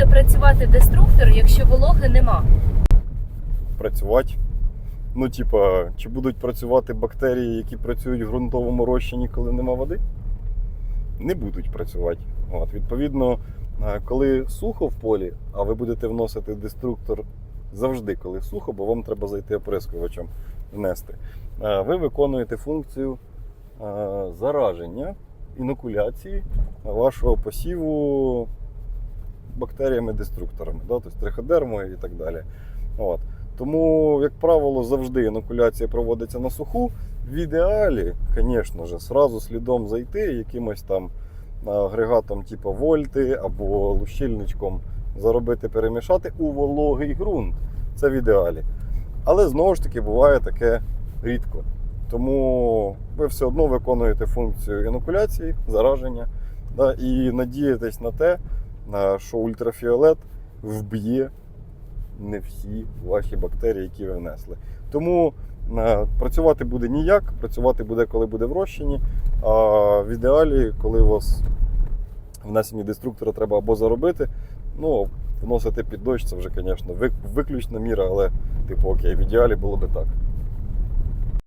буде працювати деструктор, якщо вологи нема? Працювати. Ну, типа, чи будуть працювати бактерії, які працюють в ґрунтовому розчині, коли нема води? Не будуть працювати. От, відповідно, е, коли сухо в полі, а ви будете вносити деструктор завжди, коли сухо, бо вам треба зайти оприскувачем внести. е, Ви виконуєте функцію е, зараження, інокуляції вашого посіву бактеріями-деструкторами, да? тобто триходермою і так далі. От. Тому, як правило, завжди інокуляція проводиться на суху. В ідеалі, звісно ж, сразу слідом зайти якимось там агрегатом, типу вольти або лущильничком заробити, перемішати у вологий ґрунт. Це в ідеалі. Але знову ж таки буває таке рідко. Тому ви все одно виконуєте функцію інокуляції, зараження, да, і надієтесь на те, що ультрафіолет вб'є не всі ваші бактерії, які ви внесли. Тому е, працювати буде ніяк, працювати буде, коли буде в розчині. А в ідеалі, коли у вас внесені деструктори треба або заробити, ну, вносити під дощ, це вже, звісно, виключна міра, але, типу, окей, в ідеалі було би так.